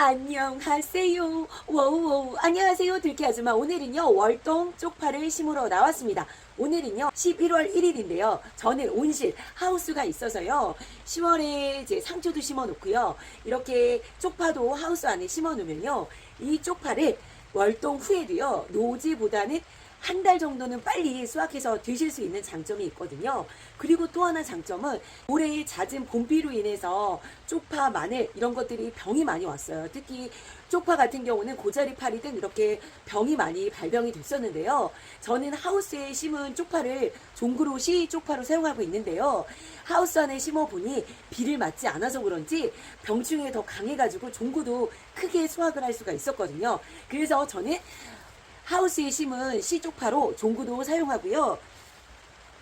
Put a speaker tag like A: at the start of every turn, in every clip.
A: 안녕하세요. 워우 안녕하세요. 들키 아줌마. 오늘은요 월동 쪽파를 심으러 나왔습니다. 오늘은요 11월 1일인데요. 저는 온실 하우스가 있어서요. 10월에 이제 상추도 심어 놓고요. 이렇게 쪽파도 하우스 안에 심어 놓으면요. 이 쪽파를 월동 후에도요. 노지보다는 한 달 정도는 빨리 수확해서 드실 수 있는 장점이 있거든요. 그리고 또 하나 장점은 올해 잦은 봄비로 인해서 쪽파, 마늘 이런 것들이 병이 많이 왔어요. 특히 쪽파 같은 경우는 고자리 파리 등 이렇게 병이 많이 발병이 됐었는데요. 저는 하우스에 심은 쪽파를 종구로 시 쪽파로 사용하고 있는데요. 하우스 안에 심어 보니 비를 맞지 않아서 그런지 병충해 더 강해가지고 종구도 크게 수확을 할 수가 있었거든요. 그래서 저는 하우스에 심은 씨쪽파로 종구도 사용하고요.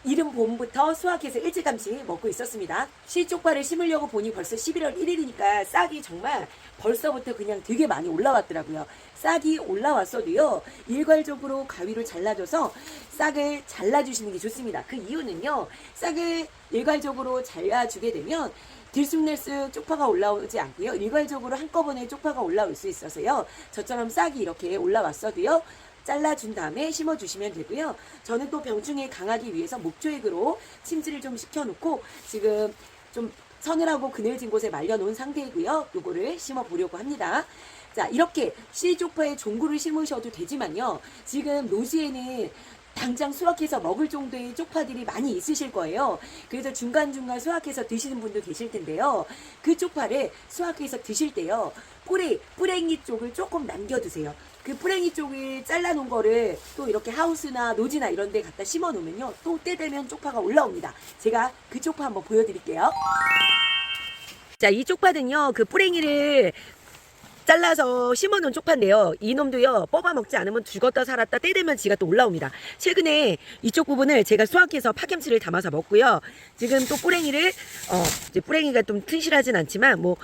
A: 이른 봄부터 수확해서 일찌감치 먹고 있었습니다. 씨쪽파를 심으려고 보니 벌써 11월 1일이니까 싹이 정말 벌써부터 그냥 되게 많이 올라왔더라고요. 싹이 올라왔어도요, 일괄적으로 가위로 잘라줘서 싹을 잘라주시는 게 좋습니다. 그 이유는요, 싹을 일괄적으로 잘라주게 되면 들쑥날쑥 쪽파가 올라오지 않고요. 일괄적으로 한꺼번에 쪽파가 올라올 수 있어서요. 저처럼 싹이 이렇게 올라왔어도요. 잘라준 다음에 심어주시면 되고요. 저는 또 병충해 강하기 위해서 목조액으로 침지를 좀 시켜놓고 지금 좀 서늘하고 그늘진 곳에 말려놓은 상태이고요. 요거를 심어보려고 합니다. 자, 이렇게 씨쪽파에 종구를 심으셔도 되지만요. 지금 노지에는 당장 수확해서 먹을 정도의 쪽파들이 많이 있으실 거예요. 그래서 중간중간 수확해서 드시는 분도 계실 텐데요. 그 쪽파를 수확해서 드실 때요. 뿌리, 뿌랭이 쪽을 조금 남겨두세요. 그 뿌랭이 쪽을 잘라놓은 거를 또 이렇게 하우스나 노지나 이런 데 갖다 심어 놓으면요. 또 때 되면 쪽파가 올라옵니다. 제가 그 쪽파 한번 보여드릴게요. 자, 이 쪽파는요. 그 뿌랭이를 잘라서 심어놓은 쪽파인데요. 이놈도요, 뽑아 먹지 않으면 죽었다 살았다 때 되면 지가 또 올라옵니다. 최근에 이쪽 부분을 제가 수확해서 파김치를 담아서 먹고요. 지금 또 뿌랭이를, 어, 이제 뿌랭이가 좀 튼실하진 않지만, 뭐,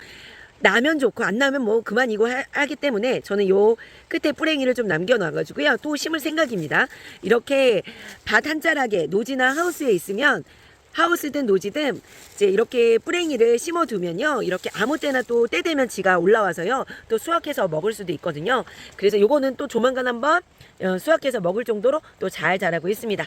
A: 나면 좋고 안 나면 뭐 그만이고 하, 하기 때문에 저는 요 끝에 뿌랭이를 좀 남겨놔가지고요. 또 심을 생각입니다. 이렇게 밭 한 자락에 노지나 하우스에 있으면 하우스든 노지든 이제 이렇게 뿌랭이를 심어두면요. 이렇게 아무 때나 또 때 되면 지가 올라와서요. 또 수확해서 먹을 수도 있거든요. 그래서 요거는 또 조만간 한번 어, 수확해서 먹을 정도로 또 잘 자라고 있습니다.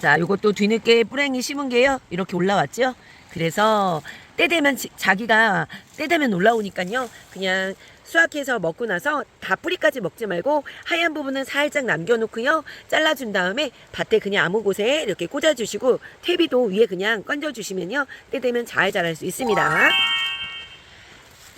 A: 자, 요것도 뒤늦게 뿌랭이 심은 게요. 이렇게 올라왔죠. 그래서 때 되면 지- 자기가 때 되면 올라오니까요. 그냥 수확해서 먹고 나서 다 뿌리까지 먹지 말고 하얀 부분은 살짝 남겨놓고요. 잘라준 다음에 밭에 그냥 아무 곳에 이렇게 꽂아주시고 퇴비도 위에 그냥 건져주시면요. 때 되면 잘 자랄 수 있습니다.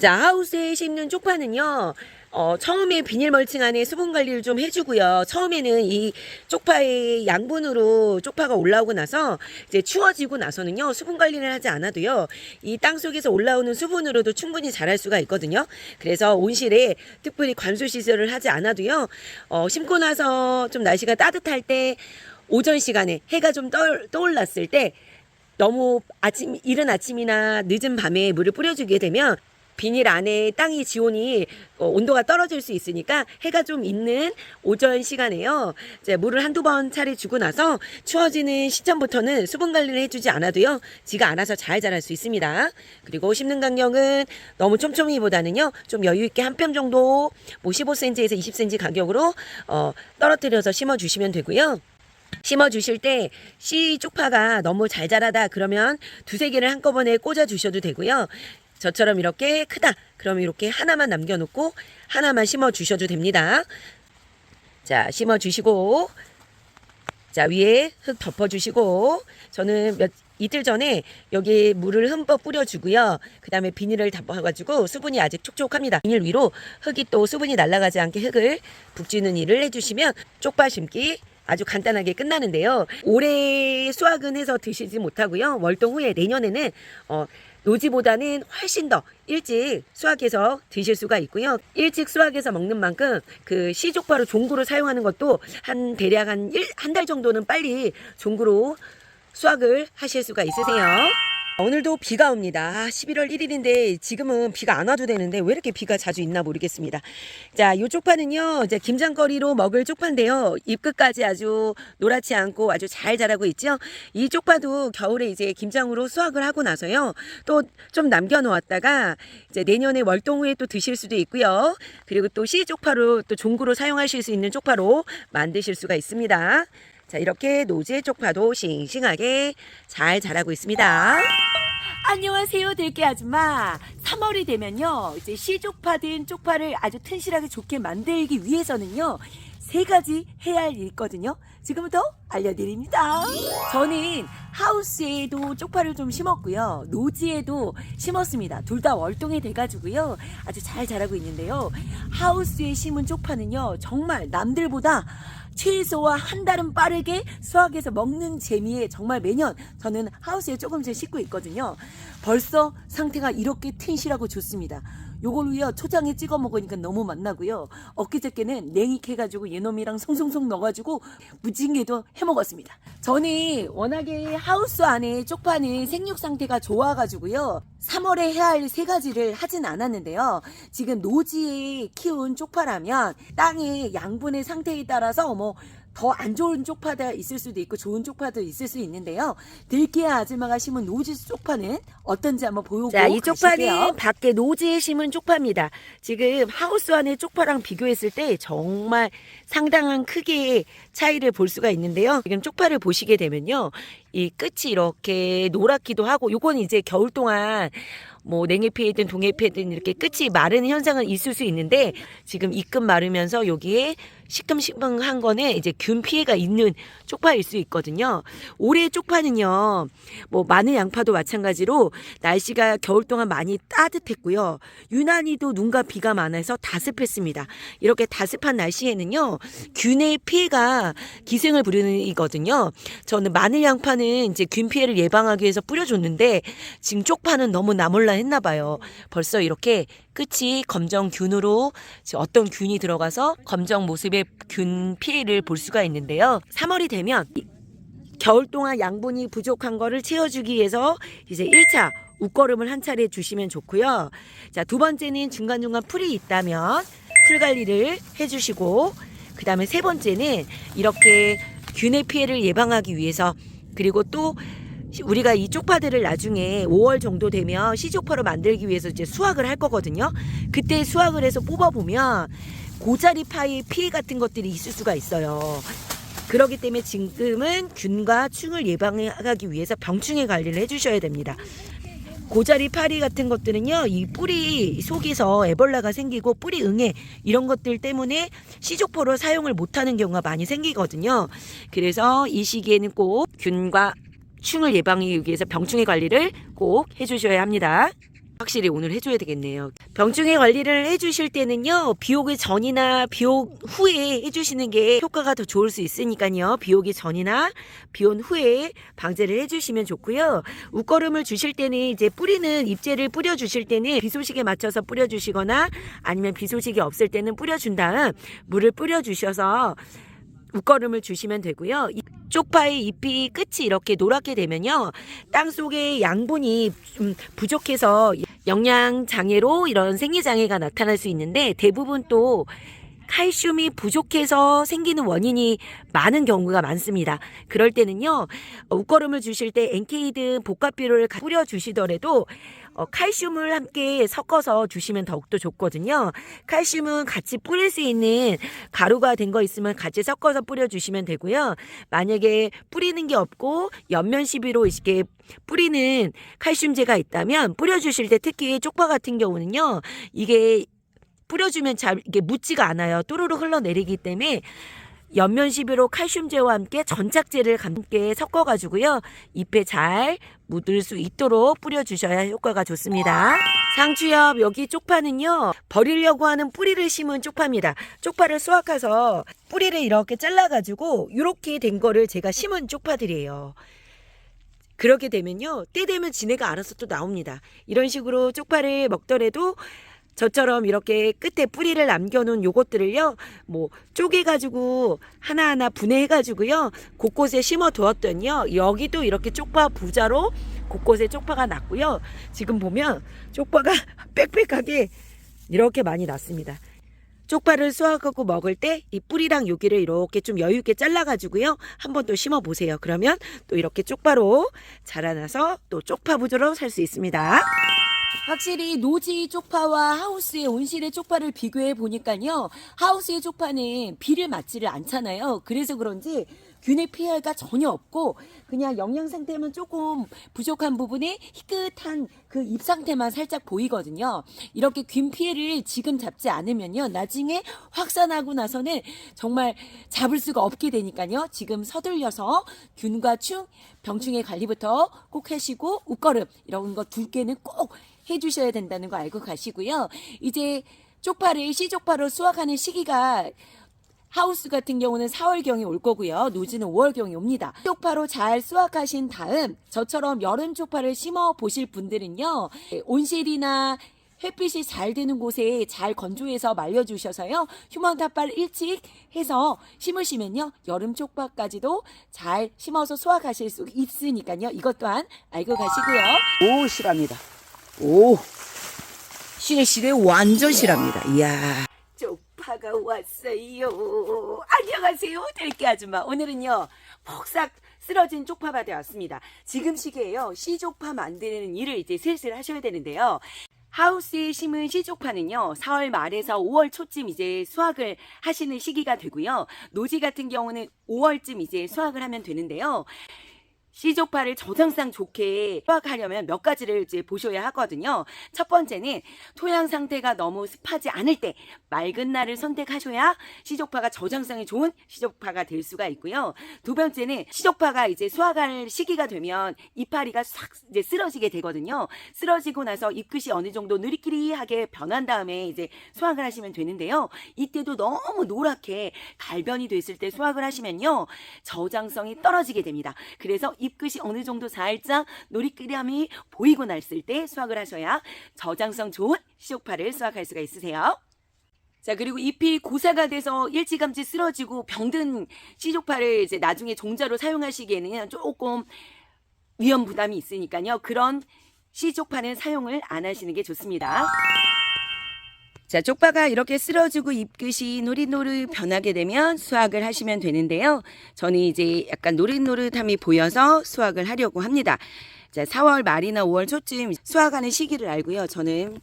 A: 자, 하우스에 심는 쪽파는요, 어, 처음에 비닐 멀칭 안에 수분 관리를 좀 해주고요. 처음에는 이 쪽파의 양분으로 쪽파가 올라오고 나서 이제 추워지고 나서는요, 수분 관리를 하지 않아도요, 이 땅 속에서 올라오는 수분으로도 충분히 자랄 수가 있거든요. 그래서 온실에 특별히 관수 시설을 하지 않아도요, 어, 심고 나서 좀 날씨가 따뜻할 때 오전 시간에 해가 좀 떠, 떠올랐을 때 너무 아침 이른 아침이나 늦은 밤에 물을 뿌려주게 되면 비닐 안에 땅이 지온이 어, 온도가 떨어질 수 있으니까 해가 좀 있는 오전 시간에요. 이제 물을 한두 번 차례 주고 나서 추워지는 시점부터는 수분 관리를 해주지 않아도요. 지가 알아서 잘 자랄 수 있습니다. 그리고 심는 간격은 너무 촘촘히보다는요. 좀 여유 있게 한 뼘 정도 뭐 15cm에서 20cm 간격으로 어, 떨어뜨려서 심어 주시면 되고요. 심어 주실 때 씨 쪽파가 너무 잘 자라다 그러면 두세 개를 한꺼번에 꽂아 주셔도 되고요. 저처럼 이렇게 크다. 그럼 이렇게 하나만 남겨 놓고 하나만 심어 주셔도 됩니다. 자, 심어 주시고 자, 위에 흙 덮어 주시고 저는 몇 이틀 전에 여기 물을 흠뻑 뿌려 주고요. 그 다음에 비닐을 덮어 가지고 수분이 아직 촉촉합니다. 비닐 위로 흙이 또 수분이 날아가지 않게 흙을 북지는 일을 해 주시면 쪽파 심기 아주 간단하게 끝나는데요. 올해 수확은 해서 드시지 못하고요. 월동 후에 내년에는 어, 노지보다는 훨씬 더 일찍 수확해서 드실 수가 있고요. 일찍 수확해서 먹는 만큼 그 시족파로 종구로 사용하는 것도 한 대략 한 한 달 정도는 빨리 종구로 수확을 하실 수가 있으세요.
B: 오늘도 비가 옵니다. 11월 1일인데 지금은 비가 안 와도 되는데 왜 이렇게 비가 자주 있나 모르겠습니다. 자, 요 쪽파는요, 이제 김장거리로 먹을 쪽파인데요. 잎끝까지 아주 노랗지 않고 아주 잘 자라고 있죠. 이 쪽파도 겨울에 이제 김장으로 수확을 하고 나서요. 또 좀 남겨 놓았다가 이제 내년에 월동 후에 또 드실 수도 있고요. 그리고 또 씨 쪽파로 또 종구로 사용하실 수 있는 쪽파로 만드실 수가 있습니다. 자, 이렇게 노제 쪽파도 싱싱하게 잘 자라고 있습니다. 안녕하세요, 들깨 아줌마. 3월이 되면요, 이제 씨 쪽파든 쪽파를 아주 튼실하게 좋게 만들기 위해서는요, 세 가지 해야 할 일이 있거든요. 지금부터 알려드립니다. 저는 하우스에도 쪽파를 좀 심었고요. 노지에도 심었습니다. 둘 다 월동이 돼가지고요. 아주 잘 자라고 있는데요. 하우스에 심은 쪽파는요. 정말 남들보다 최소화 한 달은 빠르게 수확해서 먹는 재미에 정말 매년 저는 하우스에 조금씩 싣고 있거든요. 벌써 상태가 이렇게 튼실하고 좋습니다. 요걸로요 초장에 찍어 먹으니까 너무 맛나고요. 엊그저께는 냉익 해가지고 얘놈이랑 송송송 넣어가지고 무징게도 해 먹었습니다. 저는 워낙에 하우스 안에 쪽파는 생육 상태가 좋아가지고요. 3월에 해야 할 세 가지를 하진 않았는데요. 지금 노지에 키운 쪽파라면 땅의 양분의 상태에 따라서 뭐 더 안 좋은 쪽파도 있을 수도 있고 좋은 쪽파도 있을 수 있는데요. 들깨 아줌마가 심은 노지 쪽파는 어떤지 한번 보고
A: 자, 이 쪽파는. 밖에 노지에 심은 쪽파입니다. 지금 하우스 안의 쪽파랑 비교했을 때 정말 상당한 크기의 차이를 볼 수가 있는데요. 지금 쪽파를 보시게 되면요. 이 끝이 이렇게 노랗기도 하고 요건 이제 겨울 동안 뭐 냉해 피해든 동해 피해든 이렇게 끝이 마르는 현상은 있을 수 있는데 지금 이 끝 마르면서 여기에 시큼시큼한 거는 이제 균 피해가 있는 쪽파일 수 있거든요. 올해 쪽파는요. 뭐 마늘 양파도 마찬가지로 날씨가 겨울 동안 많이 따뜻했고요. 유난히도 눈과 비가 많아서 다습했습니다. 이렇게 다습한 날씨에는요. 균의 피해가 기생을 부르는 이거든요. 저는 마늘 양파는 이제 균 피해를 예방하기 위해서 뿌려줬는데 지금 쪽파는 너무 나몰라 했나 봐요. 벌써 이렇게 끝이 검정 균으로 지금 어떤 균이 들어가서 검정 모습의 균 피해를 볼 수가 있는데요. 3월이 되면 이- 겨울 동안 양분이 부족한 거를 채워주기 위해서 이제 1차 웃거름을 한 차례 주시면 좋고요. 자, 두 번째는 중간중간 풀이 있다면 풀 관리를 해주시고, 그 다음에 세 번째는 이렇게 균의 피해를 예방하기 위해서 그리고 또 우리가 이 쪽파들을 나중에 5월 정도 되면 시쪽파로 만들기 위해서 이제 수확을 할 거거든요. 그때 수확을 해서 뽑아보면 고자리 파의 피해 같은 것들이 있을 수가 있어요. 그렇기 때문에 지금은 균과 충을 예방하기 위해서 병충해 관리를 해주셔야 됩니다. 고자리 파리 같은 것들은요, 이 뿌리 속에서 에볼라가 생기고 뿌리 응애 이런 것들 때문에 시족포로 사용을 못하는 경우가 많이 생기거든요. 그래서 이 시기에는 꼭 균과 충을 예방하기 위해서 병충해 관리를 꼭 해주셔야 합니다. 확실히 오늘 해줘야 되겠네요. 병충해 관리를 해주실 때는요, 비 오기 전이나 비오 후에 해주시는 게 효과가 더 좋을 수 있으니까요. 비 오기 전이나 비 온 후에 방제를 해주시면 좋고요. 웃거름을 주실 때는 이제 뿌리는 잎재를 뿌려주실 때는 비 소식에 맞춰서 뿌려주시거나 아니면 비 소식이 없을 때는 뿌려준 다음 물을 뿌려주셔서 웃거름을 주시면 되고요. 이 쪽파의 잎이 끝이 이렇게 노랗게 되면요. 땅 속에 양분이 좀 부족해서 영양 장애로 이런 생리 장애가 나타날 수 있는데 대부분 또 칼슘이 부족해서 생기는 원인이 많은 경우가 많습니다. 그럴 때는요, 어, 웃거름을 주실 때 NK든 복합비료를 가- 뿌려 주시더라도 어, 칼슘을 함께 섞어서 주시면 더욱더 좋거든요. 칼슘은 같이 뿌릴 수 있는 가루가 된 거 있으면 같이 섞어서 뿌려주시면 되고요. 만약에 뿌리는 게 없고 옆면 시비로 이렇게 뿌리는 칼슘제가 있다면 뿌려주실 때 특히 쪽파 같은 경우는요. 이게 뿌려주면 잘 이게 묻지가 않아요. 또르르 흘러내리기 때문에 옆면 시비로 칼슘제와 함께 전착제를 함께 섞어가지고요. 잎에 잘 묻을 수 있도록 뿌려주셔야 효과가 좋습니다. 상추엽 여기 쪽파는요 버리려고 하는 뿌리를 심은 쪽파입니다. 쪽파를 수확해서 뿌리를 이렇게 잘라가지고 이렇게 된 거를 제가 심은 쪽파들이에요. 그렇게 되면요 때 되면 지네가 알아서 또 나옵니다. 이런 식으로 쪽파를 먹더라도 저처럼 이렇게 끝에 뿌리를 남겨놓은 요것들을요, 뭐, 쪼개가지고 하나하나 분해해가지고요, 곳곳에 심어 두었더니요, 여기도 이렇게 쪽파 부자로
B: 곳곳에 쪽파가 났고요. 지금 보면 쪽파가 빽빽하게 이렇게 많이 났습니다. 쪽파를 수확하고 먹을 때 이 뿌리랑 여기를 이렇게 좀 여유 있게 잘라가지고요. 한번 또 심어 보세요. 그러면 또 이렇게 쪽파로 자라나서 또 쪽파 부조로 살 수 있습니다. 확실히 노지 쪽파와 하우스의 온실의 쪽파를 비교해 보니까요. 하우스의 쪽파는 비를 맞지를 않잖아요. 그래서 그런지 균의 피해가 전혀 없고 그냥 영양 상태만 조금 부족한 부분에 희끗한 그 잎 상태만 살짝 보이거든요. 이렇게 균 피해를 지금 잡지 않으면요. 나중에 확산하고 나서는 정말 잡을 수가 없게 되니까요. 지금 서둘려서 균과 충, 병충해 관리부터 꼭 하시고 웃거름 이런 거둘 개는 꼭 해주셔야 된다는 거 알고 가시고요. 이제 쪽파를 씨쪽파로 수확하는 시기가 하우스 같은 경우는 4월경이 올 거고요. 노지는 5월경이 옵니다. 쪽파로 잘 수확하신 다음 저처럼 여름 쪽파를 심어 보실 분들은요. 온실이나 햇빛이 잘 드는 곳에 잘 건조해서 말려주셔서요. 휴먼 탑발 일찍 해서 심으시면요. 여름 쪽파까지도 잘 심어서 수확하실 수 있으니까요. 이것 또한 알고 가시고요. 오, 실합니다. 오, 실해 실해 완전 실합니다. 이야. 쪽파가 왔어요. 안녕하세요, 들깨 아줌마. 오늘은요, 폭삭 쓰러진 쪽파밭에 왔습니다. 지금 시기에요, 씨쪽파 만드는 일을 이제 슬슬 하셔야 되는데요. 하우스에 심은 씨쪽파는요, 4월 말에서 5월 초쯤 이제 수확을 하시는 시기가 되고요. 노지 같은 경우는 5월쯤 이제 수확을 하면 되는데요. 씨족파를 저장성 좋게 수확하려면 몇 가지를 이제 보셔야 하거든요. 첫 번째는 토양 상태가 너무 습하지 않을 때 맑은 날을 선택하셔야 씨족파가 저장성이 좋은 씨족파가 될 수가 있고요. 두 번째는 씨족파가 이제 수확할 시기가 되면 이파리가 싹 이제 쓰러지게 되거든요. 쓰러지고 나서 잎끝이 어느 정도 느리끼리하게 변한 다음에 이제 수확을 하시면 되는데요. 이때도 너무 노랗게 갈변이 됐을 때 수확을 하시면요. 저장성이 떨어지게 됩니다. 그래서 잎끝이 어느 정도 살짝 노리끼리함이 보이고 났을 때 수확을 하셔야 저장성 좋은 시족파를 수확할 수가 있으세요. 자, 그리고 잎이 고사가 돼서 일찌감치 쓰러지고 병든 시족파를 이제 나중에 종자로 사용하시기에는 조금 위험 부담이 있으니까요. 그런 시족파는 사용을 안 하시는 게 좋습니다. 자, 쪽파가 이렇게 쓰러지고 잎끝이 노릇노릇 변하게 되면 수확을 하시면 되는데요. 저는 이제 약간 노릇노릇함이 보여서 수확을 하려고 합니다. 자, 4월 말이나 5월 초쯤 수확하는 시기를 알고요. 저는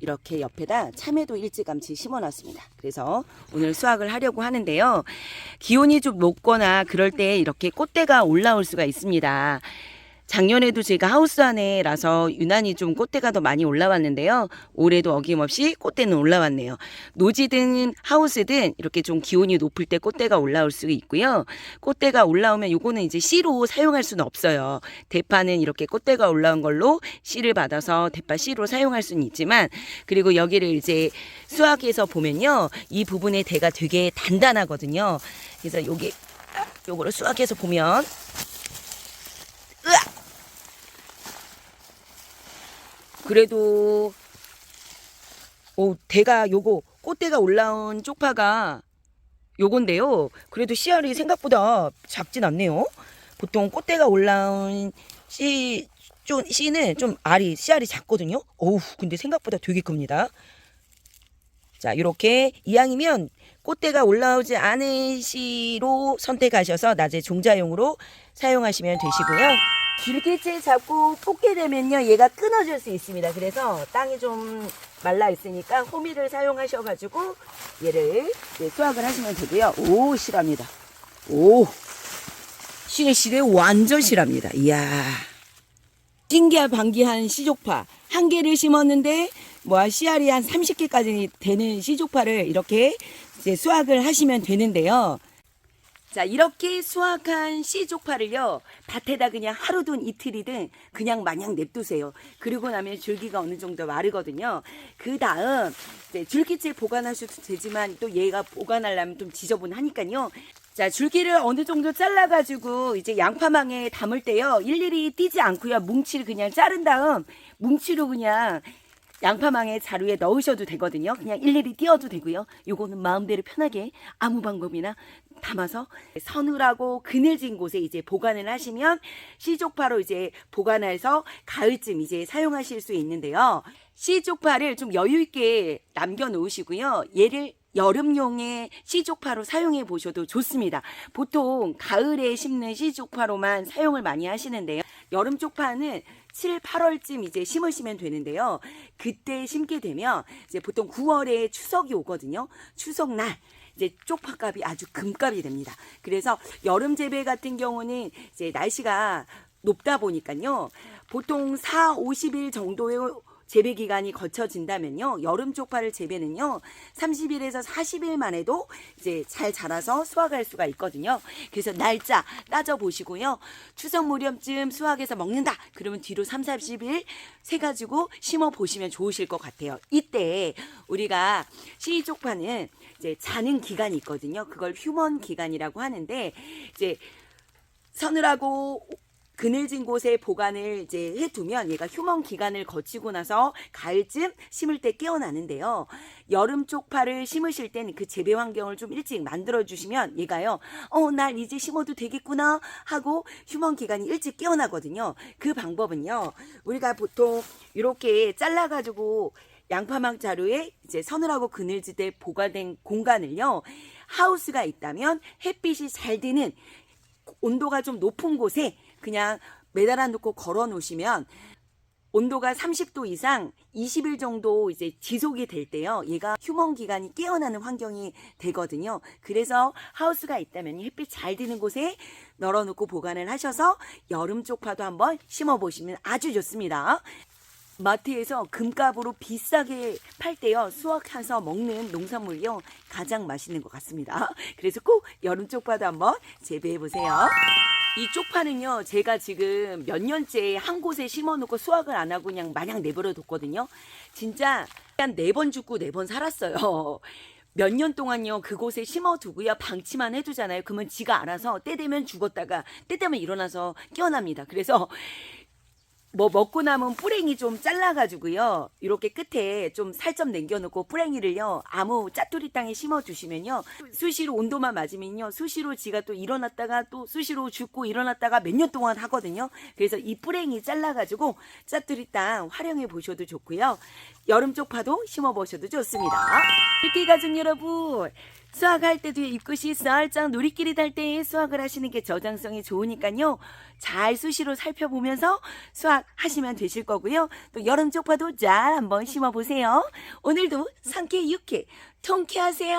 B: 이렇게 옆에다 참외도 일찌감치 심어놨습니다. 그래서 오늘 수확을 하려고 하는데요. 기온이 좀 높거나 그럴 때 이렇게 꽃대가 올라올 수가 있습니다. 작년에도 제가 하우스 안에라서 유난히 좀 꽃대가 더 많이 올라왔는데요. 올해도 어김없이 꽃대는 올라왔네요. 노지든 하우스든 이렇게 좀 기온이 높을 때 꽃대가 올라올 수 있고요. 꽃대가 올라오면 요거는 이제 씨로 사용할 수는 없어요. 대파는 이렇게 꽃대가 올라온 걸로 씨를 받아서 대파 씨로 사용할 수는 있지만 그리고 여기를 이제 수확해서 보면요. 이 부분의 대가 되게 단단하거든요. 그래서 여기 요거를 수확해서 보면 으악! 그래도 오 대가 요거 꽃대가 올라온 쪽파가 요건데요. 그래도 씨알이 생각보다 작진 않네요. 보통 꽃대가 올라온 씨, 좀, 씨는 좀 알이, 씨알이 작거든요. 어우, 근데 생각보다 되게 큽니다. 자, 이렇게 이왕이면 꽃대가 올라오지 않은 씨로 선택하셔서 낮에 종자용으로 사용하시면 되시고요. 줄기째 잡고 뽑게 되면요, 얘가 끊어질 수 있습니다. 그래서 땅이 좀 말라 있으니까 호미를 사용하셔 가지고 얘를 이제 수확을 하시면 되고요. 오, 실합니다. 오, 시래 완전 실합니다. 이야. 신기한 방기한 시족파 한 개를 심었는데 뭐 씨알이 한 30개까지 되는 시족파를 이렇게 이제 수확을 하시면 되는데요. 자, 이렇게 수확한 씨족파를요, 밭에다 그냥 하루든 이틀이든 그냥 마냥 냅두세요. 그리고 나면 줄기가 어느 정도 마르거든요. 그 다음, 이제 줄기째 보관하셔도 되지만 또 얘가 보관하려면 좀 지저분하니까요. 자, 줄기를 어느 정도 잘라가지고 이제 양파망에 담을 때요, 일일이 띄지 않고요, 뭉치를 그냥 자른 다음, 뭉치로 그냥 양파망에 자루에 넣으셔도 되거든요. 그냥 일일이 띄워도 되고요. 요거는 마음대로 편하게 아무 방법이나 담아서 서늘하고 그늘진 곳에 이제 보관을 하시면 씨족파로 이제 보관해서 가을쯤 이제 사용하실 수 있는데요. 씨족파를 좀 여유 있게 남겨 놓으시고요. 얘를 여름용의 씨족파로 사용해 보셔도 좋습니다. 보통 가을에 심는 씨족파로만 사용을 많이 하시는데요. 여름 쪽파는 7, 8월쯤 이제 심으시면 되는데요. 그때 심게 되면 이제 보통 9월에 추석이 오거든요. 추석날 이제 쪽파값이 아주 금값이 됩니다. 그래서 여름 재배 같은 경우는 이제 날씨가 높다 보니까요. 보통 4, 50일 정도의 재배 기간이 거쳐진다면요. 여름 쪽파를 재배는요. 30일에서 40일만 해도 이제 잘 자라서 수확할 수가 있거든요. 그래서 날짜 따져 보시고요. 추석 무렵쯤 수확해서 먹는다. 그러면 뒤로 3, 40일 세 가지고 심어 보시면 좋으실 것 같아요. 이때 우리가 씨 쪽파는 이제 자는 기간이 있거든요. 그걸 휴먼 기간이라고 하는데 이제 서늘하고 그늘진 곳에 보관을 이제 해두면 얘가 휴먼 기간을 거치고 나서 가을쯤 심을 때 깨어나는데요. 여름 쪽파를 심으실 때는 그 재배 환경을 좀 일찍 만들어 주시면 얘가요. 어, 날 이제 심어도 되겠구나 하고 휴먼 기간이 일찍 깨어나거든요. 그 방법은요. 우리가 보통 이렇게 잘라 가지고 양파망 자루에 이제 서늘하고 그늘지대 보관된 공간을요. 하우스가 있다면 햇빛이 잘 드는 온도가 좀 높은 곳에 그냥 매달아 놓고 걸어 놓으시면 온도가 30도 이상 20일 정도 이제 지속이 될 때요. 얘가 휴먼 기간이 깨어나는 환경이 되거든요. 그래서 하우스가 있다면 햇빛 잘 드는 곳에 널어 놓고 보관을 하셔서 여름 쪽파도 한번 심어 보시면 아주 좋습니다. 마트에서 금값으로 비싸게 팔 때요 수확해서 먹는 농산물이요 가장 맛있는 것 같습니다. 그래서 꼭 여름 쪽파도 한번 재배해 보세요. 이 쪽파는요 제가 지금 몇 년째 한 곳에 심어놓고 수확을 안 하고 그냥 마냥 내버려 뒀거든요. 진짜 한 네 번 죽고 네 번 살았어요. 몇 년 동안요 그곳에 심어두고요 방치만 해두잖아요. 그러면 지가 알아서 때 되면 죽었다가 때 되면 일어나서 깨어납니다. 그래서 뭐 먹고 남은 뿌랭이 좀 잘라가지고요. 이렇게 끝에 좀 살점 남겨놓고 뿌랭이를요. 아무 짜투리 땅에 심어주시면요. 수시로 온도만 맞으면요. 수시로 지가 또 일어났다가 또 수시로 죽고 일어났다가 몇 년 동안 하거든요. 그래서 이 뿌랭이 잘라가지고 짜투리 땅 활용해 보셔도 좋고요. 여름 쪽파도 심어보셔도 좋습니다. 이렇게 가족 여러분. 수확할 때도 입끝이 살짝 누리끼리 달 때 수확을 하시는 게 저장성이 좋으니까요. 잘 수시로 살펴보면서 수확하시면 되실 거고요. 또 여름 쪽파도 잘 한번 심어보세요. 오늘도 상쾌 육회 통쾌하세요.